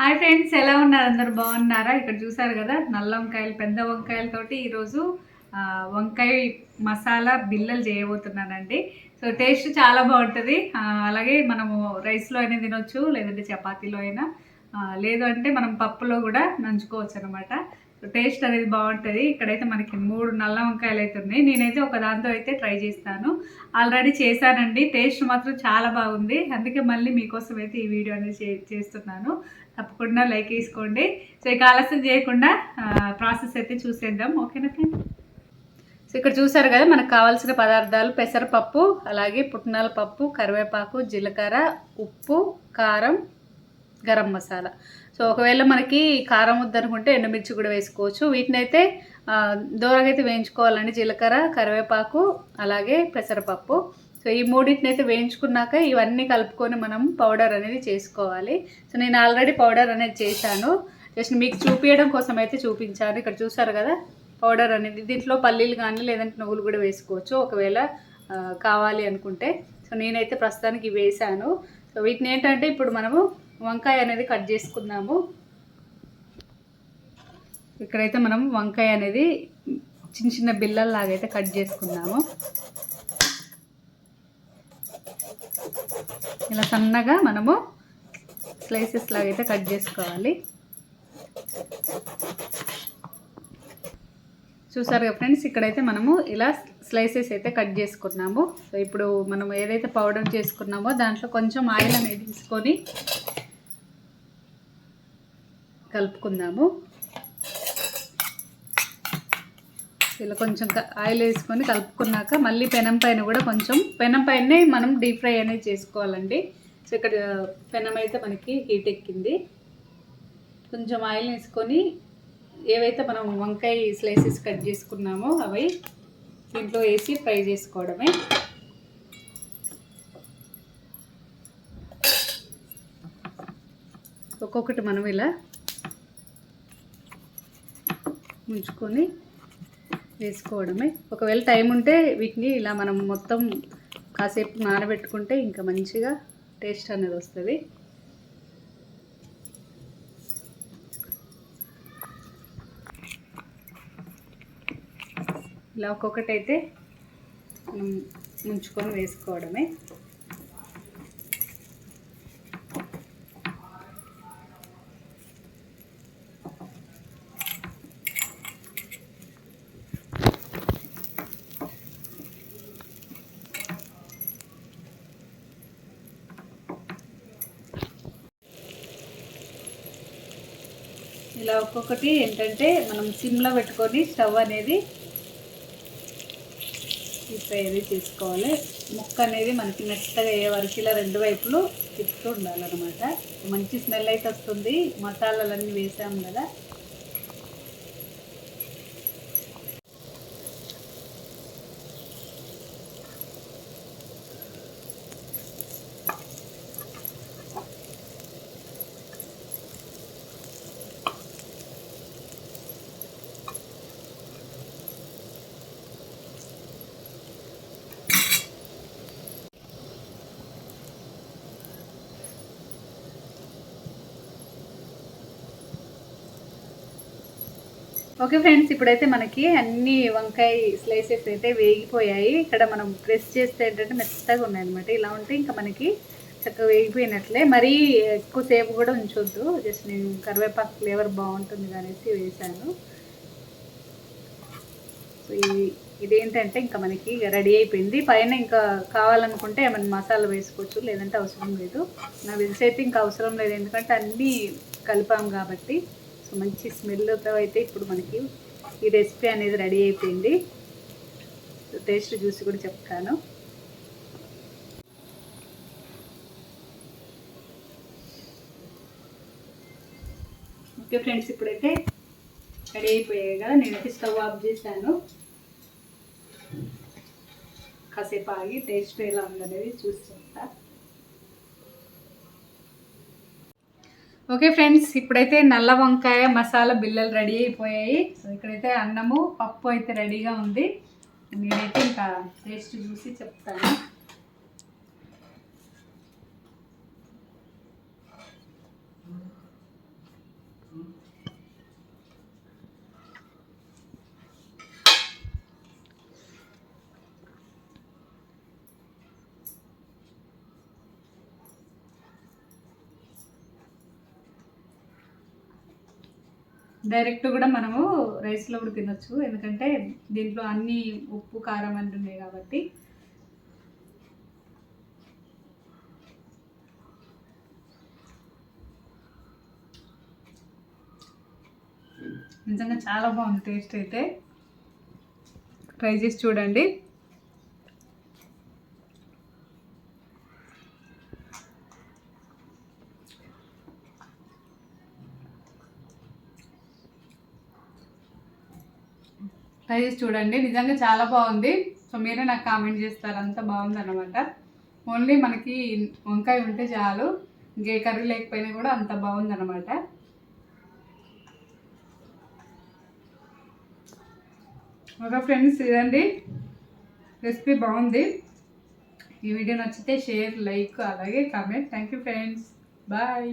Hi friends ఎలా ఉన్నారు? అందరు బాగున్నారా? ఇక్కడ చూసారు కదా నల్ల వంకాయలు పెద్ద వంకాయలతోటి ఈరోజు వంకాయ మసాలా బిల్లలు చేయబోతున్నానండి. సో టేస్ట్ చాలా బాగుంటుంది. అలాగే మనము రైస్లో అయినా తినొచ్చు లేదంటే చపాతీలో అయినా. లేదు అంటే మనం పప్పులో కూడా నంచుకోవచ్చు అనమాట టేస్ట్ అనేది బాగుంటుంది. ఇక్కడైతే మనకి మూడు నల్ల వంకాయలు అయితే ఉన్నాయి. నేనైతే ఒక దాంతో అయితే ట్రై చేస్తాను. ఆల్రెడీ చేశానండి. టేస్ట్ మాత్రం చాలా బాగుంది. అందుకే మళ్ళీ మీకోసం అయితే ఈ వీడియో అనేది చే- చేస్తున్నాను. తప్పకుండా లైక్ వేసుకోండి. సో ఇక ఆలస్యం చేయకుండా ప్రాసెస్ అయితే చూసేద్దాం. ఓకేనా ఫ్రెండ్ సో ఇక్కడ చూసారు కదా మనకు కావాల్సిన పదార్థాలు పెసరపప్పు అలాగే పుట్నాల పప్పు కరివేపాకు జీలకర్ర ఉప్పు కారం గరం మసాలా. సో ఒకవేళ మనకి కారం వద్దనుకుంటే ఎండుమిర్చి కూడా వేసుకోవచ్చు. వీటిని అయితే దూరంగా అయితే వేయించుకోవాలండి. జీలకర్ర కరివేపాకు అలాగే పెసరపప్పు. సో ఈ మూడింటిని అయితే వేయించుకున్నాక ఇవన్నీ కలుపుకొని మనం పౌడర్ అనేది చేసుకోవాలి. సో నేను ఆల్రెడీ పౌడర్ అనేది చేశాను. జస్ట్ మీకు చూపించడం కోసం అయితే చూపించాను. ఇక్కడ చూసారు కదా? పౌడర్ అనేది దీంట్లో పల్లీలు కానీ లేదంటే నువ్వులు కూడా వేసుకోవచ్చు. ఒకవేళ కావాలి అనుకుంటే. సో నేనైతే ప్రస్తుతానికి వేసాను సో వీటిని ఏంటంటే ఇప్పుడు మనము వంకాయ అనేది కట్ చేసుకుందాము. ఇక్కడైతే మనం వంకాయ అనేది చిన్న చిన్న బిల్లల్లాగా అయితే కట్ చేసుకుందాము. ఇలా సన్నగా మనము స్లైసెస్ లాగా అయితే కట్ చేసుకోవాలి. చూసారుగా కదా ఫ్రెండ్స్ ఇక్కడైతే మనము ఇలా స్లైసెస్ అయితే కట్ చేసుకున్నాము. సో ఇప్పుడు మనం ఏదైతే పౌడర్ చేసుకున్నామో దాంట్లో కొంచెం ఆయిల్ అనేది తీసుకొని కలుపుకుందాము. ఇలా కొంచెం ఆయిల్ వేసుకొని కలుపుకున్నాక మళ్ళీ పెనం పైన కూడా కొంచెం పెనం పైనే మనం డీప్ ఫ్రై అనేది చేసుకోవాలండి. సో ఇక్కడ పెనం అయితే మనకి హీట్ ఎక్కింది. కొంచెం ఆయిల్ వేసుకొని ఏవైతే మనం వంకాయ స్లైసెస్ కట్ చేసుకున్నామో అవి దీంట్లో వేసి ఫ్రై చేసుకోవడమే. ఒక్కొక్కటి మనం ఇలా ఉంచుకొని వేసుకోవడమే. ఒకవేళ టైం ఉంటే వీటిని ఇలా మనం మొత్తం కాసేపు నానబెట్టుకుంటే ఇంకా మంచిగా టేస్ట్ అనేది వస్తుంది. ఇలా ఒక్కొక్కటైతే మనం ముంచుకొని వేసుకోవడమే. ఇలా ఒక్కొక్కటి ఏంటంటే మనం సిమ్లో పెట్టుకొని స్టవ్ అనేది ఫ్రై చేసుకోవాలి ముక్క అనేది మనకి మెత్తగా అయ్యే వరకు ఇలా రెండు వైపులు తిప్పుతూ ఉండాలన్నమాట. మంచి స్మెల్ అయితే వస్తుంది. మసాలాలన్నీ వేసాము కదా. ఓకే ఫ్రెండ్స్ ఇప్పుడైతే మనకి అన్ని వంకాయ స్లైసెస్ అయితే వేగిపోయాయి. ఇక్కడ మనం ప్రెస్ చేస్తే ఏంటంటే మెత్తగా ఉన్నాయన్నమాట. ఇలా ఉంటే ఇంకా మనకి చక్కగా వేగిపోయినట్లే. మరీ ఎక్కువసేపు కూడా ఉంచొద్దు. జస్ట్ నేను కరివేపాకు ఫ్లేవర్ బాగుంటుంది అనేసి వేసాను సో ఇది ఇదేంటంటే ఇంకా మనకి రెడీ అయిపోయింది. పైన ఇంకా కావాలనుకుంటే ఏమైనా మసాలా వేసుకోవచ్చు లేదంటే అవసరం లేదు. నాకు తెలిసి అయితే ఇంకా అవసరం లేదు. ఎందుకంటే అన్నీ కలిపాం కాబట్టి సో మంచి స్మెల్తో అయితే ఇప్పుడు మనకి ఈ రెసిపీ అనేది రెడీ అయిపోయింది. టేస్ట్ చూసి కూడా చెప్తాను. ఓకే ఫ్రెండ్స్ ఇప్పుడైతే రెడీ అయిపోయాయి కదా నేనైతే స్టవ్ ఆఫ్ చేశాను. కాసేపు ఆగి టేస్ట్ ఎలా ఉందనేది చూసి చెప్తాను ఓకే ఫ్రెండ్స్ ఇప్పుడైతే నల్ల వంకాయ మసాలా బిల్లలు రెడీ అయిపోయాయి. సో ఇక్కడైతే అన్నము పప్పు అయితే రెడీగా ఉంది. నేనైతే ఇంకా టేస్ట్ చూసి చెప్తాను. డైరెక్ట్ కూడా మనము రైస్లో కూడా తినొచ్చు. ఎందుకంటే దీంట్లో అన్ని ఉప్పు కారం అన్నీ ఉన్నాయి కాబట్టి. నిజంగా చాలా బాగుంది టేస్ట్ అయితే. ట్రై చేసి చూడండి. ట్రై చేసి చూడండి. నిజంగా చాలా బాగుంది. సో మీరే నాకు కామెంట్ చేస్తారు. అంత బాగుంది అనమాట ఓన్లీ మనకి వంకాయ ఉంటే చాలు. ఇంకే కర్రీ లేకపోయినా కూడా అంత బాగుంది అనమాట ఓకే ఫ్రెండ్స్ ఇదండి. రెసిపీ బాగుంది. ఈ వీడియో నచ్చితే షేర్ లైక్ అలాగే comment. Thank you friends. Bye.